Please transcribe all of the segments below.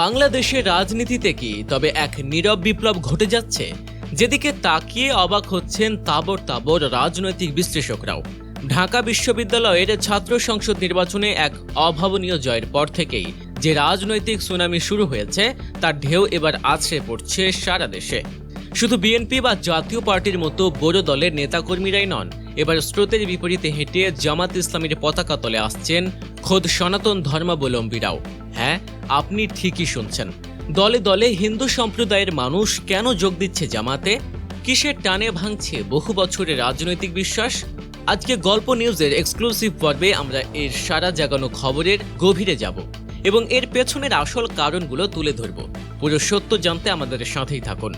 বাংলাদেশের রাজনীতিতে কি তবে এক নীরব বিপ্লব ঘটে যাচ্ছে? যেদিকে তাকিয়ে অবাক হচ্ছেন তাবর তাবর রাজনৈতিক বিশ্লেষকরাও। ঢাকা বিশ্ববিদ্যালয়ের ছাত্র সংসদ নির্বাচনে এক অভাবনীয় জয়ের পর থেকেই যে রাজনৈতিক সুনামি শুরু হয়েছে, তার ঢেউ এবার আছড়ে পড়ছে সারা দেশে। শুধু বিএনপি বা জাতীয় পার্টির মতো বড় দলের নেতাকর্মীরাই নন, এবার স্রোতের বিপরীতে হেঁটে জামাত ইসলামের পতাকা তলে আসছেন খোদ সনাতন ধর্মাবলম্বীরাও। হ্যাঁ আপনি ঠিকই শুনছেন। দলে দলে হিন্দু সম্প্রদায়ের মানুষ কেন যোগ দিচ্ছে জামাতে? কিসের টানে ভাঙছে বহু বছরের রাজনৈতিক বিশ্বাস? আজকে গল্প নিউজের এক্সক্লুসিভ পর্বে আমরা এর সারা জাগানো খবরের গভীরে যাব এবং এর পেছনের আসল কারণগুলো তুলে ধরব। পুরো সত্য জানতে আমাদের সাথেই থাকুন।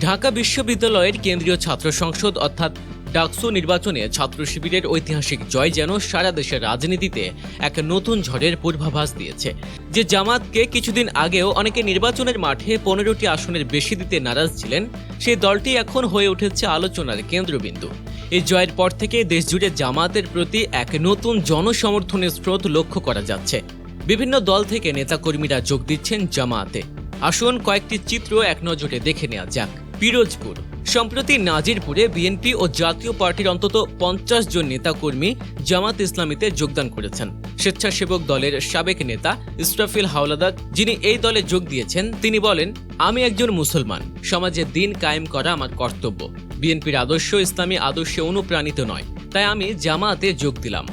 ঢাকা বিশ্ববিদ্যালয়ের কেন্দ্রীয় ছাত্র সংসদ অর্থাৎ ডাকসু নির্বাচনে ছাত্র শিবিরের ঐতিহাসিক জয় যেন সারা দেশের রাজনীতিতে এক নতুন ঝড়ের পূর্বাভাস দিয়েছে। যে জামাতকে কিছুদিন আগেও অনেকে নির্বাচনের মাঠে পনেরোটি আসনের বেশি দিতে নারাজ ছিলেন, সেই দলটি এখন হয়ে উঠেছে আলোচনার কেন্দ্রবিন্দু। এই জয়ের পর থেকে দেশজুড়ে জামাতের প্রতি এক নতুন জনসমর্থনের স্রোত লক্ষ্য করা যাচ্ছে। বিভিন্ন দল থেকে নেতাকর্মীরা যোগ দিচ্ছেন জামাতে। আসুন কয়েকটি চিত্র এক নজরে দেখে নেওয়া যাক। পিরোজপুর। সম্প্রতি নাজিরপুরে বিএনপি ও জাতীয় পার্টির অন্তত পঞ্চাশ জন নেতাকর্মী জামাত ইসলামীতে যোগদান করেছেন। স্বেচ্ছাসেবক দলের সাবেক নেতা ইসরাফিল হাওলাদার, যিনি এই দলে যোগ দিয়েছেন, তিনি বলেন, আমি একজন মুসলমান। সমাজে দিন কায়েম করা আমার কর্তব্য। বিএনপির আদর্শ ইসলামী আদর্শে অনুপ্রাণিত নয়। তাই আমি জামাতে যোগ দিলাম।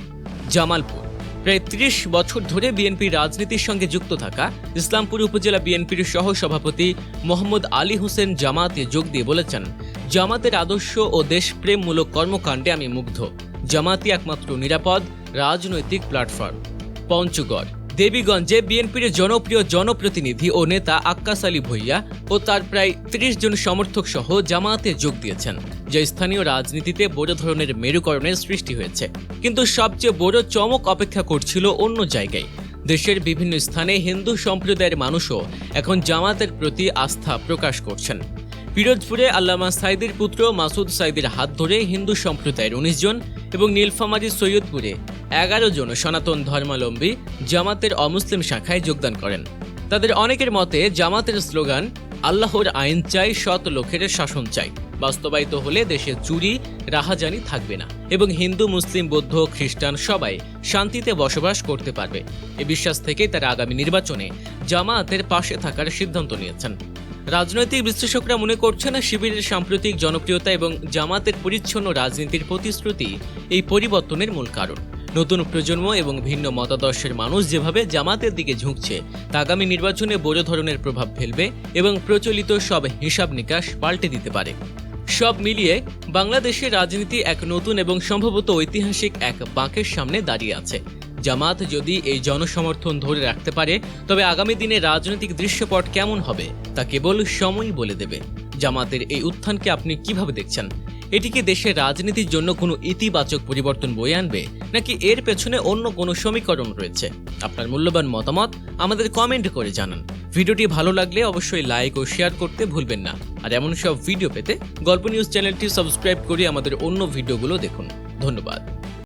জামালপুর। প্রায় ত্রিশ বছর ধরে বিএনপির রাজনীতির সঙ্গে যুক্ত থাকা ইসলামপুর উপজেলা বিএনপির সহ সভাপতি মোহাম্মদ আলী হোসেন জামাতে যোগ দিয়ে বলেছেন, জামাতের আদর্শ ও দেশপ্রেমমূলক কর্মকাণ্ডে আমি মুগ্ধ। জামাতি একমাত্র নিরাপদ, রাজনৈতিক প্ল্যাটফর্ম। পঞ্চগড়। দেবীগঞ্জে বিএনপির জনপ্রিয় জনপ্রতিনিধি ও নেতা আক্কাস আলী ভুইয়া ও তার প্রায় ত্রিশ জন সমর্থক সহ জামাতে যোগ দিয়েছেন। যা স্থানীয় রাজনীতিতে বড় ধরনের মেরুকরণের সৃষ্টি হয়েছে। কিন্তু সবচেয়ে বড় চমক অপেক্ষা করছিল অন্য জায়গায়। দেশের বিভিন্ন স্থানে হিন্দু সম্প্রদায়ের মানুষও এখন জামাতের প্রতি আস্থা প্রকাশ করছেন। পিরোজপুরে আল্লামা সাইদের পুত্র মাসুদ সাইদের হাত ধরে হিন্দু সম্প্রদায়ের উনিশ জন এবং নীলফামারী সৈয়দপুরে এগারো জন সনাতন ধর্মাবলম্বী জামাতের অমুসলিম শাখায় যোগদান করেন। তাদের অনেকের মতে, জামাতের স্লোগান, আল্লাহর আইন চাই, সৎ লোকের শাসন চাই। বাস্তবায়িত হলে দেশে চুরি, রাহাজানি থাকবে না এবং হিন্দু, মুসলিম, বৌদ্ধ, খ্রিস্টান সবাই শান্তিতে বসবাস করতে পারবে। এ বিশ্বাস থেকে তারা আগামী নির্বাচনে জামায়াতের পাশে থাকার সিদ্ধান্ত নিয়েছেন। রাজনৈতিক বিশ্লেষকরা মনে করছেন, শিবিরের সাম্প্রতিক জনপ্রিয়তা এবং জামাতের পরিচ্ছন্ন রাজনীতির প্রতিশ্রুতি এই পরিবর্তনের মূল কারণ। নতুন প্রজন্ম এবং ভিন্ন মতাদর্শের মানুষ যেভাবে জামাতের দিকে ঝুঁকছে তা আগামী নির্বাচনে বড় ধরনের প্রভাব ফেলবে এবং প্রচলিত সব হিসাব নিকাশ পাল্টে দিতে পারে। সব মিলিয়ে বাংলাদেশের রাজনীতি এক নতুন এবং সম্ভবত ঐতিহাসিক এক বাঁকের সামনে দাঁড়িয়ে আছে। জামাত যদি এই জনসমর্থন ধরে রাখতে পারে, তবে আগামী দিনে রাজনৈতিক দৃশ্যপট কেমন হবে, তা কেবল সময়ই বলে দেবে। জামাতের এই উত্থানকে আপনি কীভাবে দেখছেন? এটি কি দেশের রাজনীতির জন্য কোনো ইতিবাচক পরিবর্তন বয়ে আনবে, নাকি এর পেছনে অন্য কোনো সমীকরণ রয়েছে? আপনার মূল্যবান মতামত আমাদের কমেন্ট করে জানান। ভিডিওটি ভালো লাগলে অবশ্যই লাইক ও শেয়ার করতে ভুলবেন না। আর এমন সব ভিডিও পেতে গল্প নিউজ চ্যানেলটি সাবস্ক্রাইব করে আমাদের অন্য ভিডিওগুলো দেখুন। ধন্যবাদ।